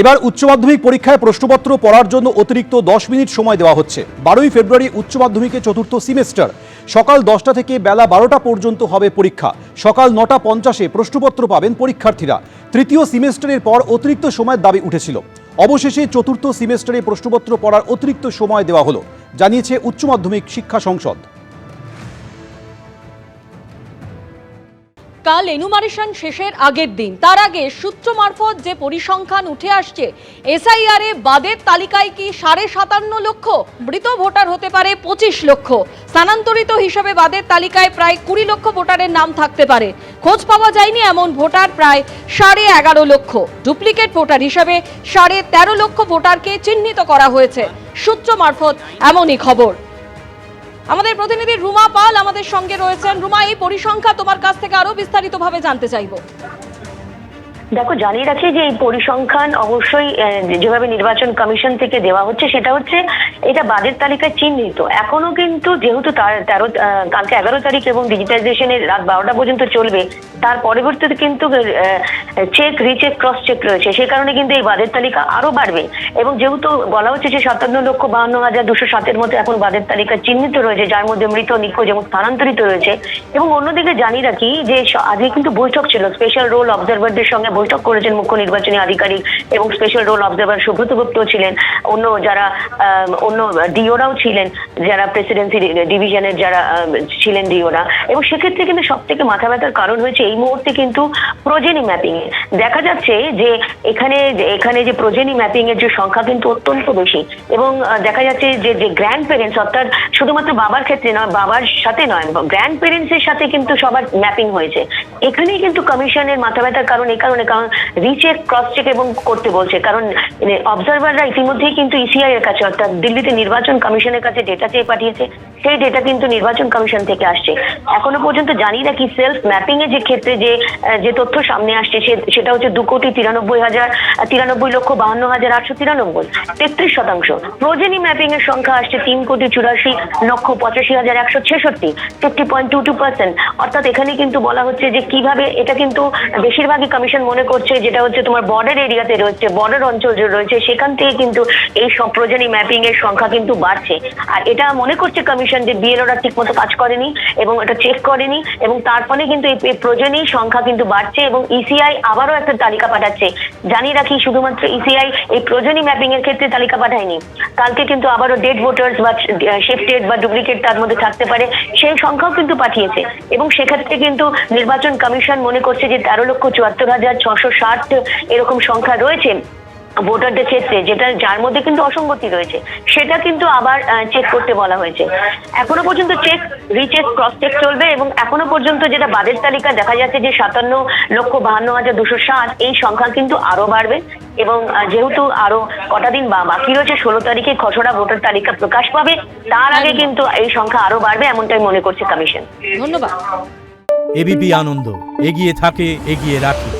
এবার উচ্চ মাধ্যমিক পরীক্ষায় প্রশ্নপত্র পড়ার জন্য অতিরিক্ত দশ মিনিট সময় দেওয়া হচ্ছে। বারোই ফেব্রুয়ারি উচ্চ মাধ্যমিকে চতুর্থ সেমিস্টার। সকাল দশটা থেকে বেলা বারোটা পর্যন্ত হবে পরীক্ষা। সকাল নটা পঞ্চাশে প্রশ্নপত্র পাবেন পরীক্ষার্থীরা। তৃতীয় সেমিস্টারের পর অতিরিক্ত সময়ের দাবি উঠেছিল। অবশেষে চতুর্থ সেমিস্টারে প্রশ্নপত্র পড়ার অতিরিক্ত সময় দেওয়া হলো, জানিয়েছে উচ্চ মাধ্যমিক শিক্ষা সংসদ। কাল এনুমারেশন শেষের আগের দিন। তার আগে সূত্র মারফত যে পরিসংখ্যান উঠে আসছে এসআইআর এ বাদের তালিকায় কি সাড়ে সাতান্ন লক্ষ, মৃত ভোটার হতে পারে পঁচিশ লক্ষ? স্থানান্তরিত হিসাবে বাদের তালিকায় প্রায় কুড়ি লক্ষ ভোটারের নাম থাকতে পারে। খোঁজ পাওয়া যায়নি এমন ভোটার প্রায় সাড়ে এগারো লক্ষ। ডুপ্লিকেট ভোটার হিসাবে সাড়ে তেরো লক্ষ ভোটারকে চিহ্নিত করা হয়েছে। সূত্র মারফত এমনই খবর। আমাদের প্রতিনিধি রুমা পাল আমাদের সঙ্গে রয়েছেন। রুমা, এই পরিসংখ্যা তোমার কাছ থেকে আরও বিস্তারিতভাবে জানতে চাইব। দেখো, জানিয়ে রাখি যে এই পরিসংখ্যান অবশ্যই যেভাবে নির্বাচন কমিশন থেকে দেওয়া হচ্ছে, সেটা হচ্ছে এটা বাদের তালিকায় চিহ্নিত। এখনও কিন্তু যেহেতু তার তেরো কালকে এগারো তারিখ এবং ডিজিটাইজেশনের রাত বারোটা পর্যন্ত চলবে, তার পরবর্তীতে কিন্তু চেক রিচেক ক্রস চেক রয়েছে। সেই কারণে কিন্তু এই বাদের তালিকা আরও বাড়বে। এবং যেহেতু বলা হচ্ছে যে সাতান্ন লক্ষ বাহান্ন হাজার দুশো সাতের মতো এখন বাদের তালিকা চিহ্নিত রয়েছে, যার মধ্যে মৃত, নিখোঁজ এবং স্থানান্তরিত রয়েছে। এবং অন্যদিকে জানি রাখি যে আজকে কিন্তু বৈঠক ছিল। স্পেশাল রোল অবজারভারদের সঙ্গে বৈঠক করেছেন মুখ্য নির্বাচনী আধিকারিক এবং special roll observer Subrata Gupta ছিলেন। অন্য যারা অন্য ডিওরাও ছিলেন, যারা প্রেসিডেন্সি ডিভিশনের যারা ছিলেন ডিওরা। এবং সেক্ষেত্রে কিন্তু সব থেকে মাথা ব্যথার কারণ হয়েছে এই মুহূর্তে কিন্তু প্রজেনি ম্যাপিং এ। দেখা যাচ্ছে যে এখানে এখানে যে প্রজেনি ম্যাপিং এর যে সংখ্যা কিন্তু অত্যন্ত বেশি। এবং দেখা যাচ্ছে যে যে গ্র্যান্ড প্যারেন্টস অর্থাৎ শুধুমাত্র বাবার ক্ষেত্রে নয়, বাবার সাথে নয় গ্র্যান্ড প্যারেন্টস এর সাথে কিন্তু সবার ম্যাপিং হয়েছে। এখানেই কিন্তু কমিশনের মাথা ব্যথার কারণ এই কারণে, কারণ রিচেক ক্রস চেক এবং করতে বলছে। কারণ অবজারভাররা ইতিমধ্যেই কিন্তু ইসিআই এর কাছে, অর্থাৎ দিল্লিতে নির্বাচন কমিশনের কাছে ডেটা চেয়ে পাঠিয়েছে, সেই ডেটা কিন্তু নির্বাচন কমিশন থেকে আসছে। এখনও পর্যন্ত জানি না কি সেলফ ম্যাপিং এর যে ক্ষেত্রে যে যে তথ্য সামনে আসছে সেটা হচ্ছে দু কোটি তিরানব্বই হাজার তিরানব্বই লক্ষ বাহান্ন হাজার আটশো তিরানব্বই, তেত্রিশ শতাংশ। প্রোজেনি ম্যাপিং এর সংখ্যা আসছে তিন কোটি চুরাশি লক্ষ পঁচাশি হাজার একশো ছেষট্টি fifty point two two percent অর্থাৎ এখানে কিন্তু বলা হচ্ছে যে কীভাবে, এটা কিন্তু বেশিরভাগই কমিশন মনে করছে, যেটা হচ্ছে তোমার বর্ডার এরিয়াতে রয়েছে বর্ডার অঞ্চল যে রয়েছে, সেখান থেকে কিন্তু এই সব প্রোজেনি ম্যাপিং এর সংখ্যা কিন্তু বাড়ছে। আর এটা মনে করছে কমিশন যে বিএলওরা ঠিক মতো কাজ করেনি এবং এটা চেক করেনি এবং তার ফলে কিন্তু এই প্রয়োজনীয় সংখ্যা কিন্তু বাড়ছে এবং ইসিআই আবারও একটা তালিকা পাঠাচ্ছে। জানিয়ে রাখি, শুধুমাত্র ইসিআই এই প্রয়োজনীয় ম্যাপিং এর ক্ষেত্রে তালিকা পাঠায়নি। কালকে কিন্তু আবারও ডেড ভোটার্স বা শিফটেড বা ডুপ্লিকেট তার মধ্যে থাকতে পারে। সেই সংখ্যাও কিন্তু পাঠিয়েছে। এবং সেক্ষেত্রে কিন্তু নির্বাচন কমিশন মনে করছে যে তেরো লক্ষ চুয়াত্তর হাজার ছশো ষাট এরকম সংখ্যা রয়েছে। ভোটারদের ক্ষেত্রে যেটা যার মধ্যে কিন্তু অসঙ্গতি রয়েছে সেটা কিন্তু আবার চেক করতে বলা হয়েছে। এখনও পর্যন্ত চেক রিচেক ক্রস চেক চলবে এবং এখনও পর্যন্ত যেটা বাদের তালিকা দেখা যাচ্ছে যে সাতান্ন লক্ষ বাহান্ন হাজার দুশো ষাট এই সংখ্যা কিন্তু আরও বাড়বে এবং যেহেতু আরও কটা দিন বা বাকি রয়েছে ষোলো তারিখে খসড়া ভোটার তালিকা প্রকাশ পাবে তার আগে কিন্তু এই সংখ্যা আরও বাড়বে এমনটাই মনে করছে কমিশন। ধন্যবাদ। এবিপি আনন্দ এগিয়ে থাকে এগিয়ে রাখে।